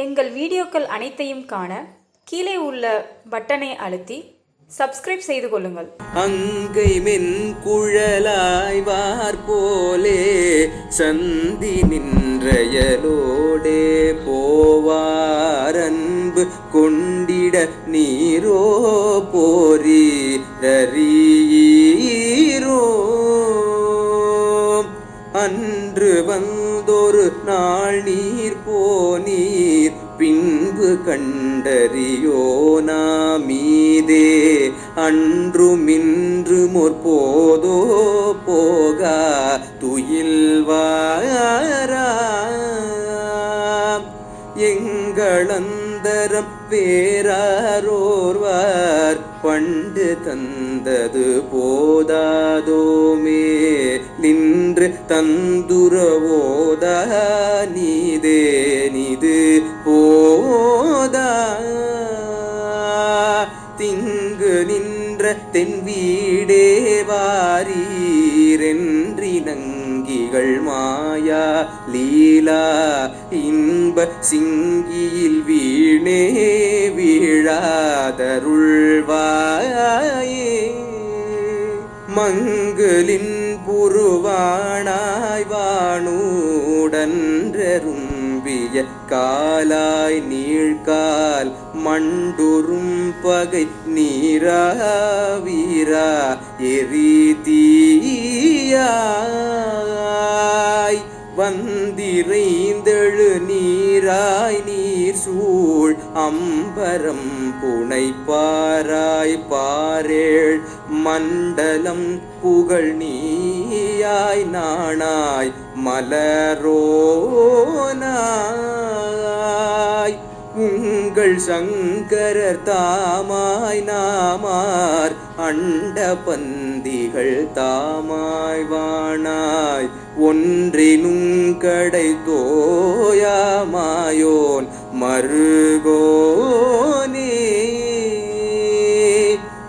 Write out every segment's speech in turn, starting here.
எங்கள் வீடியோக்கள் அனைத்தையும் காண கீழே உள்ள பட்டனை அழுத்தி சப்ஸ்கிரைப் செய்து கொள்ளுங்கள். அங்கை மென் குழலாய்வார் போலே சந்தி நின்றயலோடே போவார் அன்பு கொண்டிட நீரோ போரி ரீரோ அன்று வந்தொரு நாள் நீர் போ பின்பு கண்டறியோ மீதே அன்றுமின்று முற்போதோ போகா துயில்வாரா. எங்களந்தரம் பேராரோர்வார் பண்டு தந்தது போதாதோமே. நின்று தந்துரவோதா நீதே நிது போ வீடே மாயா லீலா இன்ப சிங்கியில் வீணே வீழாதருள்வாயே. மங்களின் புருவானாய் வானூடன்றரும்பிய காலாய் நீழ்கால் மண்டுரும் பகை நீரா வீரா எரிதீயாய். வந்திரைந்தழு நீராய் நீர் சூழ். அம்பரம் புனைப்பாராய் பாரேள் மண்டலம் புகழ் நீயாய் நாணாய். மலரோனாய். உங்கள் சங்கரர் தாமாய் நாமார். அண்ட பந்திகள் தாமாய் வாணாய் ஒன்றினும் கடை தோயாமாயோன் மருகோனே.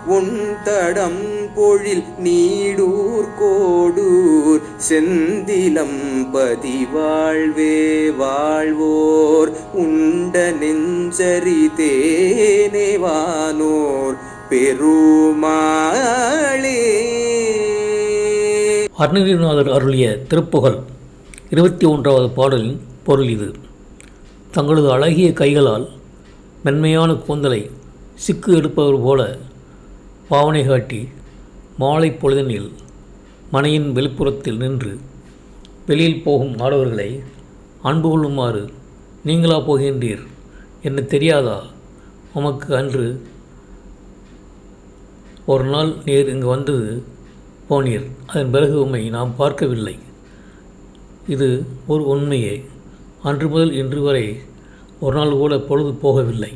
உன் தடம் பொழில் நீடூர் கோடூர் செந்திலம் பதி வாழ்வே வாழ்வோர் உண்ட நெஞ்சரி தேனேவானோர் பெருமாளே. அருணகிரிநாதர் அருளிய திருப்புகழ் இருபத்தி ஒன்றாவது பாடலின் பொருள் இது. தங்களது அழகிய கைகளால் மென்மையான கூந்தலை சிக்கு எடுப்பவர் போல பாவனை காட்டி மாலை பொழுதனில் மனையின் வெளிப்புறத்தில் நின்று வெளியில் போகும் ஆடவர்களை அன்பு கொள்ளுமாறு நீங்களா போகின்றீர். என்ன தெரியாதா? உமக்கு அன்று ஒரு நாள் நீர் இங்கு வந்தது போனீர். அதன் பிறகு உம்மை நாம் பார்க்கவில்லை. இது ஒரு உண்மையே. அன்று முதல் இன்று வரை ஒரு நாள் கூட பொழுது போகவில்லை.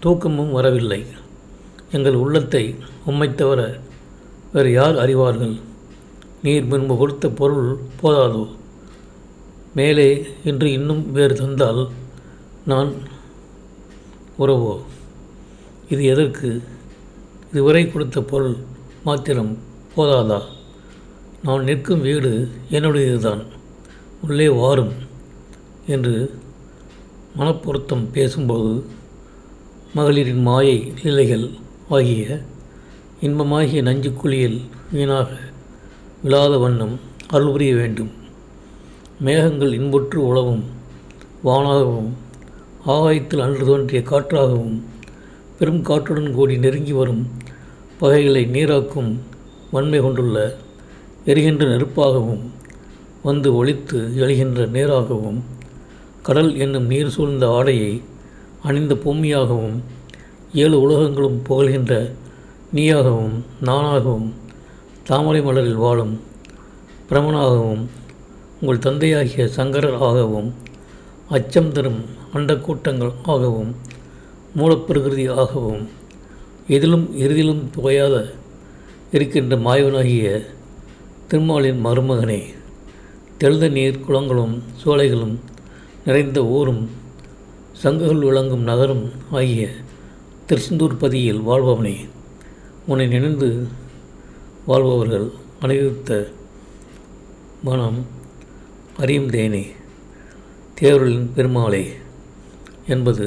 தூக்கமும் வரவில்லை. எங்கள் உள்ளத்தை உம்மை தவிர வேறு யார் அறிவார்கள்? நீர் முன்பு கொடுத்த பொருள் போதாதோ? மேலே இன்று இன்னும் வேறு தந்தால் நான் உறவோ? இது எதற்கு? இதுவரை கொடுத்த பொருள் மாத்திரம் போதாதா? நான் நிற்கும் வீடு என்னுடையதுதான். உள்ளே வாரும் என்று மனப்பொருத்தம் பேசும்போது மகளிரின் மாயை லீலைகள் ஆகிய இன்பமாகிய நஞ்சுக்குழியில் வீணாக விழாத வண்ணம் அருள் புரிய வேண்டும். மேகங்கள் இன்புற்று உழவும் வானாகவும் ஆகாயத்தில் அன்று தோன்றிய காற்றாகவும் பெரும் காற்றுடன் கூடி நெருங்கி வரும் பகைகளை நீராக்கும் வன்மை கொண்டுள்ள எரிகின்ற நெருப்பாகவும் வந்து ஒளித்து எழுகின்ற நேராகவும் கடல் என்னும் நீர் சூழ்ந்த ஆடையை அணிந்த பூமியாகவும் ஏழு உலகங்களும் புகழ்கின்ற நீயாகவும் நானாகவும் தாமரை மலரில் வாழும் பிரமனாகவும் உங்கள் தந்தையாகிய சங்கரர் ஆகவும் அச்சம் தரும் அண்டக்கூட்டங்கள் ஆகவும் மூலப்பிரகிருதி ஆகவும் எதிலும் இறுதியிலும் புகையாத இருக்கின்ற மாயவனாகிய திருமாலின் மருமகனே தெழுத நீர் குளங்களும் சோலைகளும் நிறைந்த ஊரும் சங்குகள் விளங்கும் நகரும் ஆகிய திருச்செந்தூர் பதியில் வாழ்பவனே உன்னை நினைந்து வாழ்பவர்கள் அனுபவித்த மனம் அறியும் தேனே தேவர்களின் பெருமாளே என்பது